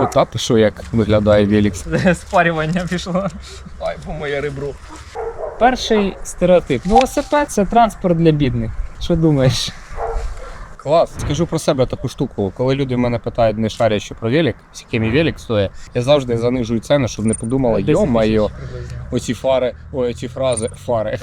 О, та ти що, як виглядає Велікс? Спарювання пішло. Ай, по моє ребро. Перший стереотип. Велосипед це транспорт для бідних. Що думаєш? Клас. Скажу про себе таку штуку. Коли люди мене питають, не шарять, що про велик, з яким велик стоїть, я завжди занижую ціну, щоб не подумали, йо-майо, оці фари, ой, оці фрази, фари,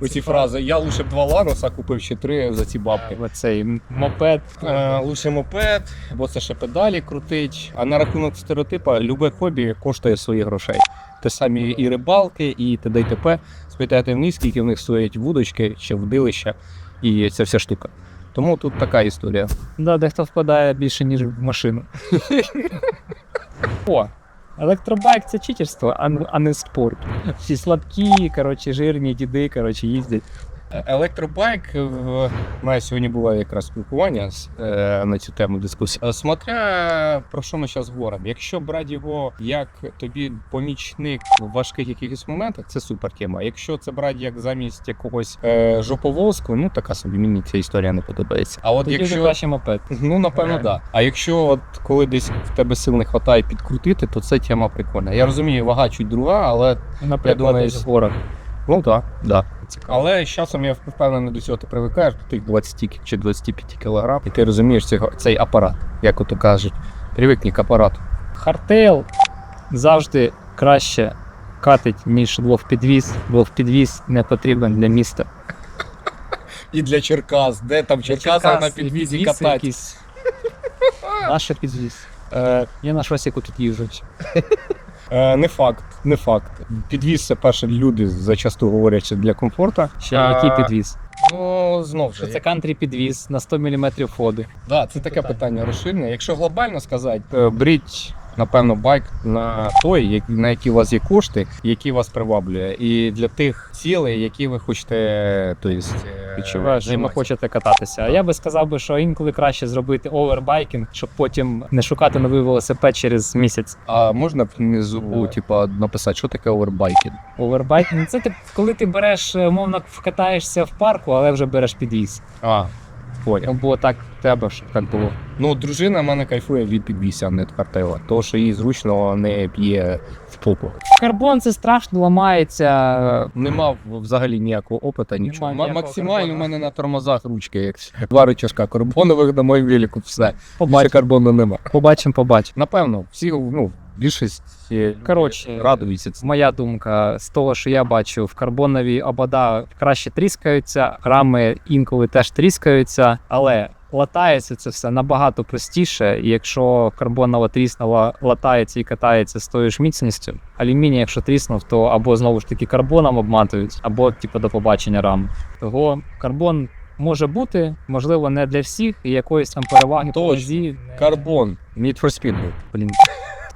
оці фрази. Я лише б два ланоса купив ще три за ці бабки. Оцей мопед. Е, лише мопед, бо це ще педалі крутить. А на рахунок стереотипа, любе хобі коштує своїх грошей. Те самі і рибалки, і т.д. і т.п. Спитайте в них, скільки в них стоять вудочки, ще вдилища і ця вся штука. Тому тут така історія. Да, дехто впадає більше, ніж в машину. О, електробайк це читерство, а, не- а не спорт. Всі слабкі, коротше, жирні діди, коротше, їздять. Електробайк е, в мене сьогодні було якраз спілкування з- е, на цю тему дискусії. Е, Смотря про що ми зараз говоримо. Якщо брати його як тобі помічник в важких якихось моментах, це супер тема. Якщо це брати як замість якогось е, жоповозку, ну така собі мені ця історія не подобається. А от Тоді якщо краще мопед. Ну, напевно, так. Да. А якщо от коли десь в тебе сил не вистачає підкрутити, то це тема прикольна. Я розумію, вага чуть друга, але Наприклад, думаю, десь в горах. Ну так, да, да. Але з часом я впевнений до цього ти привикаєш до тих 20 чи 25 кілограм, і ти розумієш цього, цей апарат, як ото кажуть. Привикні к апарату. Хардтейл завжди краще катить, ніж двохпідвіз. Двохпідвіз не потрібен для міста. І для Черкас, де там Черкаса на підвізі катати. Наше підвіз. Е, Я на шосіку тут їжджу. е, не факт, не факт. Підвіз це перше люди зачасту говорять що для комфорту. Ще А, який підвіз? Ну, знов Що же. це кантрі підвіз на 100 мм ходи. Да, це таке питання розширене. Якщо глобально сказати, беріть, напевно, байк на той, на який у вас є кошти, який вас приваблює. І для тих цілей, які ви хочете, то Відчуваєш, ви хочете кататися. А я би сказав би, що інколи краще зробити овербайкінг, щоб потім не шукати новий велосипед через місяць. А можна внизу, типа, написати, що таке овербайкінг? Овербайкінг це ти, коли ти береш, е, умовно, вкатаєшся в парку, але вже береш підвіз. А, поняв. Бо так треба, щоб так було. Ну, дружина в мене кайфує від підвісся, не від картела. Тому що їй зручно не п'є в попу. Карбон це страшно ламається. Не мав взагалі ніякого опиту, нічого. Немає ніякого Максимально карбону. в мене на тормозах ручки, як два рычажка карбонових на моєму велику, все. Побачимо, карбону нема. побачимо, побачимо. Напевно, всі, ну, більшість е, Коротше, радуються. цьому. Моя думка з того, що я бачу, в карбонові обода краще тріскаються, рами інколи теж тріскаються, але латається це все набагато простіше. І якщо карбонова тріснула, латається і катається з тою ж міцністю, алюміній, якщо тріснув, то або знову ж таки карбоном обматують, або типу до побачення рам. Того карбон. Може бути, можливо, не для всіх, і якоїсь там переваги по Точно. вазі. Карбон, Need for Speed. Блін.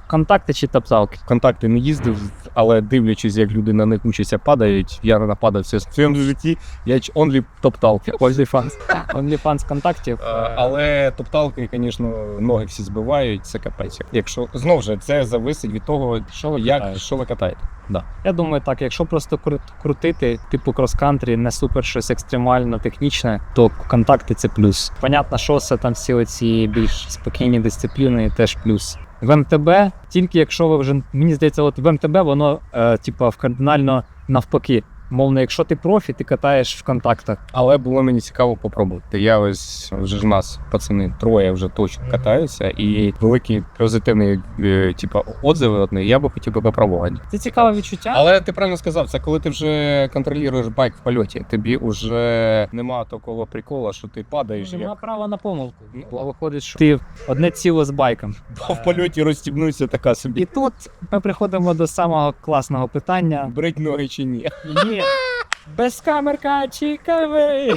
Контакти чи топталки. Контакти не їздив, але дивлячись, як люди на них учаться падають, я нападався в своєму житті, я only топталки. OnlyFans. OnlyFans контактів. Е, Але топталки, звісно, ноги всі збивають, це капець. Якщо знову ж це зависить від того, Що ви як що ви катаєте. Да. Я думаю, так, якщо просто кру- крутити, типу крос-кантрі, не супер щось екстремально технічне, то контакти це плюс. Понятно, шосе там всі оці більш спокійні дисципліни теж плюс. В МТБ, тільки якщо ви вже мені здається, от в МТБ воно е, типу, кардинально навпаки. Мовно, якщо ти профі, ти катаєш в контактах. Але було мені цікаво попробувати. Я ось вже ж нас, пацани, троє вже точно катаються, і великі позитивні, типа, отзиви одні, я би хотів би попробувати. Це цікаве відчуття. Але ти правильно сказав, це коли ти вже контролюєш байк в польоті. Тобі вже нема такого прикола, що ти падаєш. Нема Як... права на помилку. Ну, виходить, що ти одне ціло з байком. Бо в польоті розстібнуться така собі. І тут ми приходимо до самого класного питання. Брить ноги чи ні. Ні. Без камерка чікави.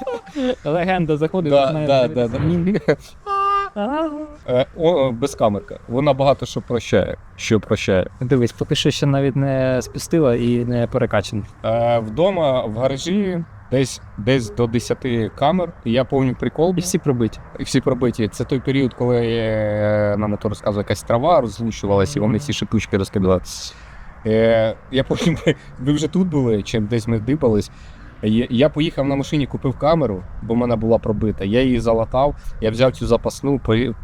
Легенда заходить. Да, знає, да, навіть. да, да. Е, о, безкамерка. Вона багато що прощає. Що прощає. Дивись, поки що ще навіть не спустила і не перекачана. Е, вдома в гаражі десь десь до 10 камер. І я повню прикол. І всі пробиті. І всі пробиті. Це той період, коли е, нам то розказує якась трава розлущувалась, і вони всі шипучки розкидали. Е, я потім, ми вже тут були, чим десь ми дибались. Я, поїхав на машині, купив камеру, бо в мене була пробита. Я її залатав, я взяв цю запасну,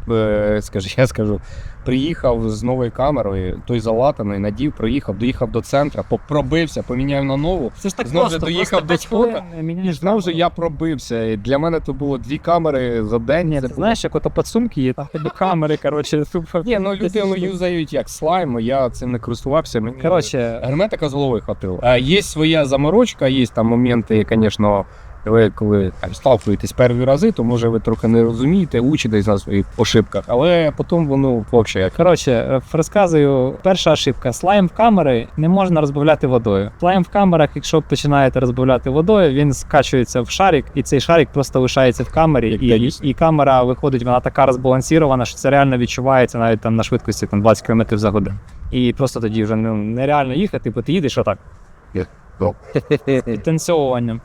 е, скажи, я скажу, приїхав з новою камерою, той залатаний, надів, проїхав, доїхав до центру, пробився, поміняв на нову. Це ж так Знову просто, доїхав просто до спота. І знову ж я пробився. І для мене то було дві камери за день. Ні, ти знаєш, як ото підсумки є, там до камери, коротше, супер. Ні, ну люди юзають як слайм, я цим не користувався. Мені Коротше, герметика з голови хватило. А є своя заморочка, є там моменти, звісно. Ви коли там, сталкуєтесь перші рази, то може ви трохи не розумієте, учитесь на своїх ошибках, але потім воно взагалі. Коротше, е, розказую, перша ошибка. Слайм в камери не можна розбавляти водою. Слайм в камерах, якщо починаєте розбавляти водою, він скачується в шарик, і цей шарик просто лишається в камері. Як І, і камера виходить, вона така розбалансірована, що це реально відчувається навіть там на швидкості там, 20 км за годину. І просто тоді вже ну, нереально їхати, бо ти їдеш отак. Підтанцьовуванням.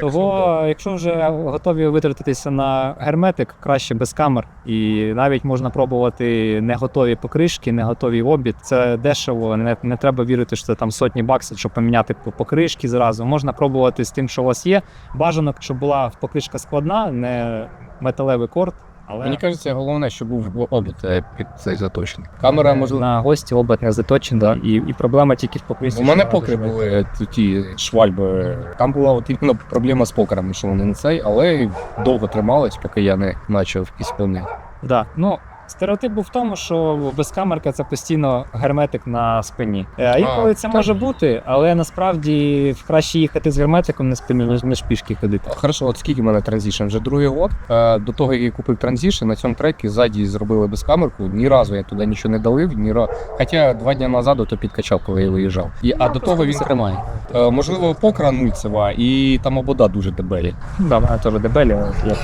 Того, якщо вже готові витратитися на герметик, краще без камер. І навіть можна пробувати не готові покришки, не готові обід. Це дешево, не, не треба вірити, що це там сотні баксів, щоб поміняти по- покришки зразу. Можна пробувати з тим, що у вас є. Бажано, щоб була покришка складна, не металевий корд. Але Мені кажеться, головне, щоб був обід е, під цей заточений. Камера можливо. на гості обід не заточена, і, і проблема тільки в покрісті. У мене покри були е, ті швальби. Там була от іменно проблема з покерами, що вони не цей, але довго тримались, поки я не почав ісполнити. Да. Ну, стереотип був в тому, що безкамерка це постійно герметик на спині. Е, інколи це так. може бути, але насправді краще їхати з герметиком на спині, ніж пішки ходити. Хорошо, от скільки в мене транзішн? Вже другий год. Е, До того, як я купив транзішн, на цьому трекі ззаді зробили безкамерку. Ні разу я туди нічого не долив, ні разу. Хоча два дні назад то підкачав, коли я виїжджав. І, а до того він тримає. Е, Можливо, покра нульцева, і там обода дуже дебелі. Да, в мене теж дебелі, але я,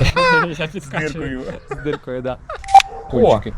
я підскачую. З диркою, да. Кончики.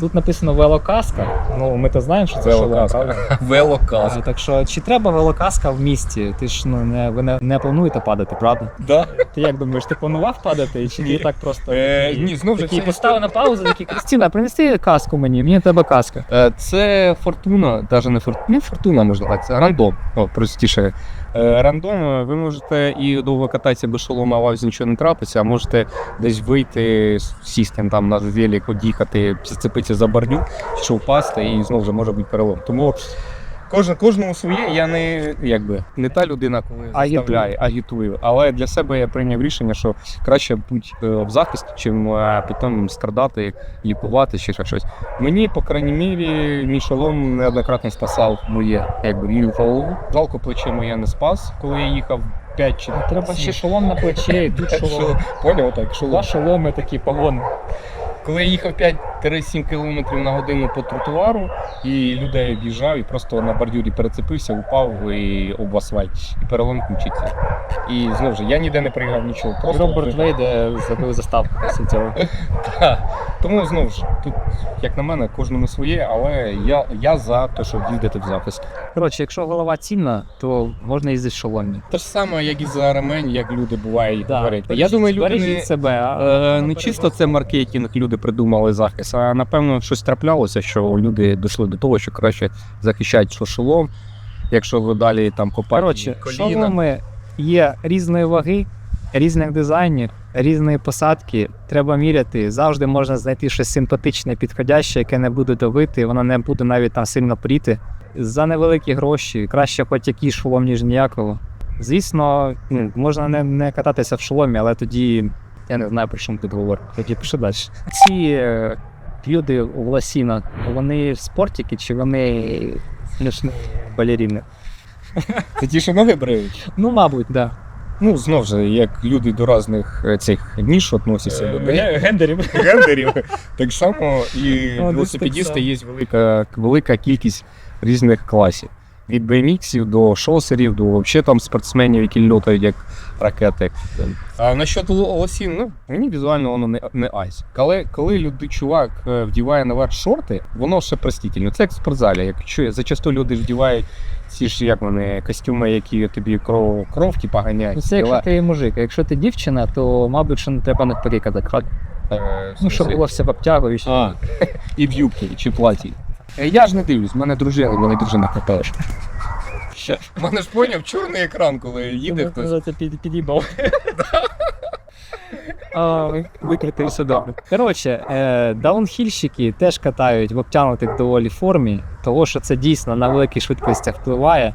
Тут написано велокаска. Ну, ми то знаємо, що це шолом, Велокаска. правда? Велоказ. А, Так що, чи треба велокаска в місті? Ти ж ну не ви не, не плануєте падати, правда? Да. Ти як думаєш, ти планував падати, чи ні так просто? Е, ні, знову ж Такий це- поставив на паузу, такий Кристина, принеси каску мені, мені треба каска. Е, Це фортуна, навіть не фортуна, не фортуна можна так, це рандом. О, простіше. Е, Рандом е, ви можете і довго кататися без шолома, а вас нічого не трапиться, а можете десь вийти, сісти там на велик, одіхати, зацепитися за барню, що впасти, і знову вже може бути перелом. Тому кожен, кожному своє, я не, якби, не та людина, коли Агітую. агітую. Але для себе я прийняв рішення, що краще бути е, в захисті, чим е, потім страдати, лікувати чи щось. Мені, по крайній мірі, мій шолом неоднократно спасав моє якби мою голову. Жалко, плече моє не спас, коли я їхав 5 чи Треба ще шолом на плече, і тут шолом. Поняв так, шолом. Два шоломи такі погони. Коли я їхав 5-7 км на годину по тротуару, і людей об'їжджав, і просто на бордюрі перецепився, упав і об асфальт, і перелом ключиці. І знову ж, я ніде не приїхав нічого. Просто Роберт Вейде забив заставку після цього. Так. Тому знову ж, тут, як на мене, кожному своє, але я, я за те, щоб їздити в захист. Коротше, якщо голова цільна, то можна їздити в шоломі. Те ж саме, як і за ремень, як люди бувають Да. говорять. Я думаю, люди не, себе. а- е, не чисто це маркетинг, люди придумали захист, а напевно щось траплялося, що люди дійшли до того, що краще захищати що шолом, якщо ви далі там копаєте Коротше, коліна. шоломи є різної ваги, різних дизайнів, різної посадки. Треба міряти. Завжди можна знайти щось симпатичне, підходяще, яке не буде давити, воно не буде навіть там сильно пріти. За невеликі гроші, краще хоч якийсь шолом, ніж ніякого. Звісно, ну, можна не, не кататися в шоломі, але тоді я не знаю, про що ми тут говоримо. Тоді пишу далі. Ці е, люди у Лосіна, вони спортики чи вони смішні балеріни? Це ті, що ноги бриють. Ну, мабуть, так. Да. Ну, знову ж, як люди до різних е, цих ніж відносяться до. Гендерів. гендерів. Так само і велосипедісти є велика, велика кількість різних класів. Від BMX до шосерів, до взагалі там спортсменів, які льотають як ракети. А насчет лосін, ну мені візуально воно не, не айс. Коли, коли люди, чувак е, вдіває наверх шорти, воно ще простительно. Це як в спортзалі. Якщо зачасту люди вдівають ці ж як вони костюми, які тобі кров, кров типа ганяють. Ну, це якщо ти мужик, а якщо ти дівчина, то, мабуть, що не треба навпаки казати. Е, Ну, щоб було все в обтягу і все. А, і в юбці, чи платі. Е, Я ж не дивлюсь, в мене дружина, вони дружина катаєш. У мене ж поняв чорний екран, коли їде хтось. Це під, під'їбав. Викрити все добре. Коротше, е, даунхільщики теж катають в обтягнутих доволі формі, того що це дійсно на великих швидкостях впливає.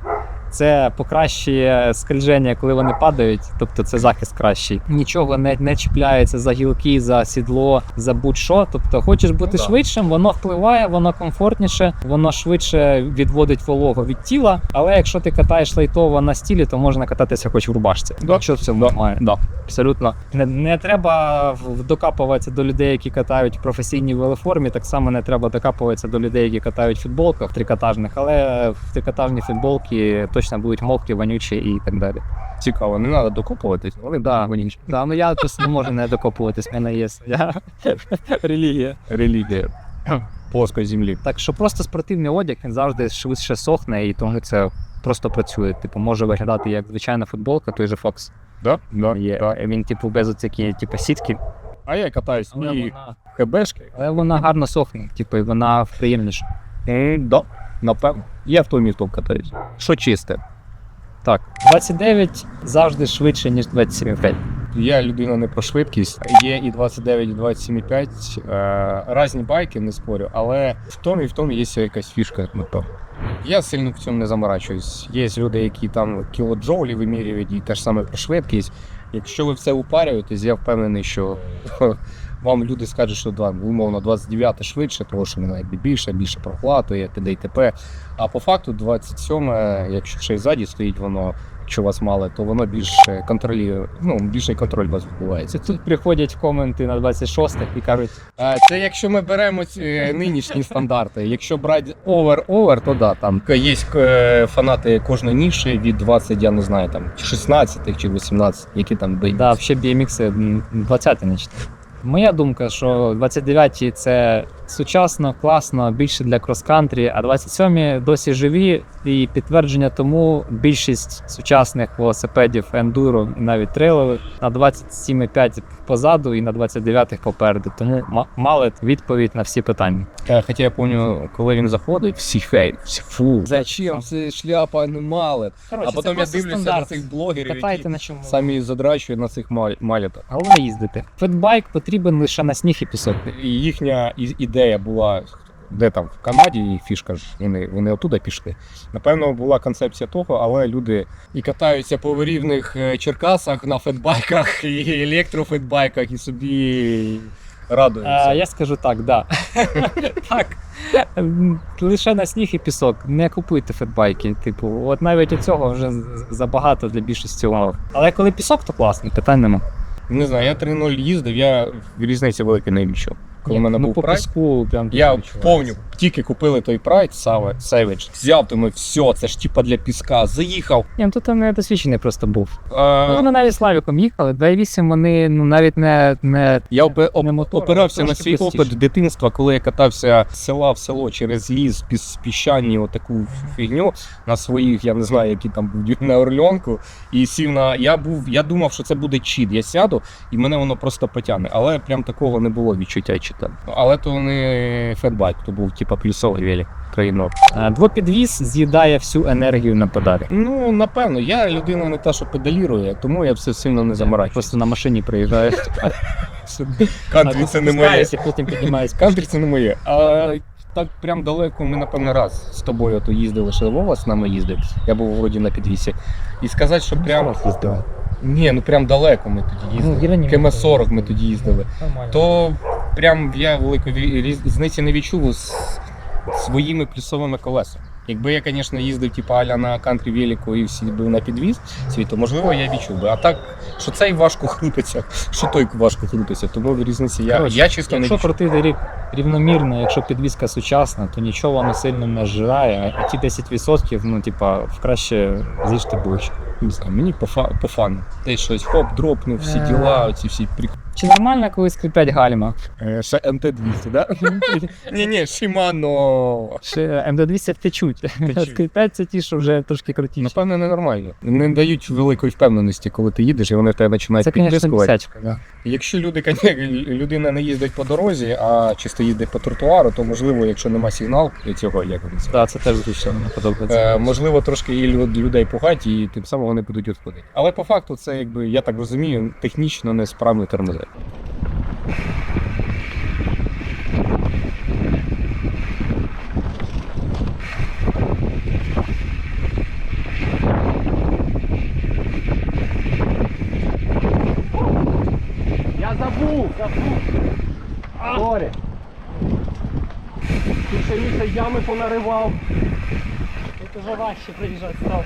Це покращує скольження, коли вони падають, тобто це захист кращий. Нічого не, не чіпляється за гілки, за сідло, за будь-що. Тобто, хочеш бути Ну швидшим, воно впливає, воно комфортніше, воно швидше відводить вологу від тіла. Але якщо ти катаєш лайтово на стілі, то можна кататися хоч в рубашці. Да. Що в цьому немає? Да. Абсолютно не, не треба докапуватися до людей, які катають в професійній велоформі. Так само не треба докапуватися до людей, які катають в футболках трикотажних, але в трикотажні футболки точно будуть мокрі, вонючі і так далі. Цікаво, не треба докопуватись, вони Да. вонючі. Да, ну я просто не можу не докопуватись, в мене є своя релігія. Релігія плоскої землі. Так що просто спортивний одяг він завжди швидше сохне, і тому це просто працює. Типу, може виглядати як звичайна футболка, той же Fox. Да? Да. Є. Да. Він, типу, без оцієї типу, сітки. А я катаюсь Але і вона, хебешки. але вона гарно сохне, типу, і вона приємніша. Да, напевно. Я в тому містом катаюсь. Що чисте? Так, 29 завжди швидше, ніж 27,5. Я людина не про швидкість. Є і 29, і 27,5. Е, Разні байки, не спорю, але в тому і в тому є якась фішка, напевно. Я сильно в цьому не заморачуюсь. Є люди, які там кілоджоулі вимірюють, і те ж саме про швидкість. Якщо ви все упарюєтесь, я впевнений, що вам люди скажуть, що да, умовно 29 швидше, тому що вона якби більше, більше прохватує, т.д. і т.п. А по факту 27, якщо ще й ззаді стоїть воно, якщо вас мало, то воно більше контролює, ну, більший контроль вас відбувається. Тут приходять коменти на 26 і кажуть, А, Це якщо ми беремо ці, е, нинішні стандарти. Якщо брати овер-овер, то да, там є е, фанати кожної ніші від 20, я не знаю, там 16 чи 18, які там бить. да, взагалі BMX 20 не читаю. Моя думка, що 29 це сучасно, класно, більше для крос-кантрі, а 27 досі живі, і підтвердження тому більшість сучасних велосипедів ендуро і навіть трейлових на 27,5 позаду і на 29 попереду. Тому ма- мали відповідь на всі питання. Е, Хоча я пам'ятаю, коли він заходить, всі фейк, всі фу. Зачем? Це шляпа не малет. А потім я дивлюся на цих блогерів, Катайте які на чому. самі задрачують на цих мал- малетах. Головне їздити. Фетбайк потрібен лише на сніг і пісок. І їхня ідея була. Де там в Канаді і фішка ж вони, вони оттуда пішли. Напевно, була концепція того, але люди і катаються по рівних е, Черкасах на фетбайках і електрофетбайках і собі радуються. А, я скажу так, да. так. Лише на сніг і пісок. Не купуйте фетбайки. Типу, от навіть у цього вже забагато для більшості умов. Але коли пісок, то класно, питань нема. Не знаю, я 3.0 їздив, я різниці великої не відчув. Коли в мене ну, був по прайд, піску прям я повню, тільки купили той прайд Savage, взяв, думаю, все, це ж типа для піска. Заїхав. Ні, ну, тут там не досвідчений просто був. Е, Ну, вони навіть Славіком їхали, 2.8 вони ну, навіть не, не Я оп- Не мотор, опирався на свій опит дитинства, коли я катався з села в село через ліс, піс, піщані, отаку фігню на своїх, я не знаю, які там будуть на Орльонку. І сів на. Я був, я думав, що це буде чіт. Я сяду, і мене воно просто потягне. Але прям такого не було відчуття чіта. Але то не фетбайк, то був типа плюсовий велик країнок. А, Двопідвіз з'їдає всю енергію на педалі. Ну, напевно, я людина не та, що педалірує, тому я все сильно не заморачуюсь. Просто на машині приїжджає. Кантрі це не моє. Потім піднімаєшся. Кантрі це не моє. А так прям далеко ми, напевно, раз з тобою то їздили, ще Вова з нами їздив. Я був вроді на підвісі. І сказати, що прям. Ні, ну прям далеко ми тоді їздили. КМ 40 ми тоді їздили. То прям я великої різниці не відчув з своїми плюсовими колесами. Якби я, звісно, їздив типу, аля на кантрі велику і всі був на підвіз свій, то можливо я відчув би. А так, що цей важко крутиться, що той важко крутиться, тому різниці я, Коротше, я чисто не Якщо крутити рік рівномірно, якщо підвізка сучасна, то нічого воно сильно не зжирає, а ті 10%, ну, типа, краще з'їжте ближче. Не знаю, мені по, фа, по фану. Те щось хоп, дропнув, всі Е. діла, оці всі прик... Чи нормально, коли скрипять гальма? Е, Ще МТ-200, да? Ні, ні, Shimano. Ще МД-200 втечуть. Скрипять це ті, що вже трошки крутіші. Напевно, ненормально. Не дають великої впевненості, коли ти їдеш, і вони в тебе починають Це, звісно, підтискувати. Якщо люди, людина не їздить по дорозі, а чисто їздить по тротуару, то можливо, якщо нема сигнал цього, як вони це. Це теж мені подобається. Е, можливо, трошки і людей пугать, і тим самим вони будуть відходити. Але по факту це, якби я так розумію, технічно несправний тормози. Я забув, забув. Сорі. Тут ще Міша ями понаривав. Тут уже важче приїжджати став.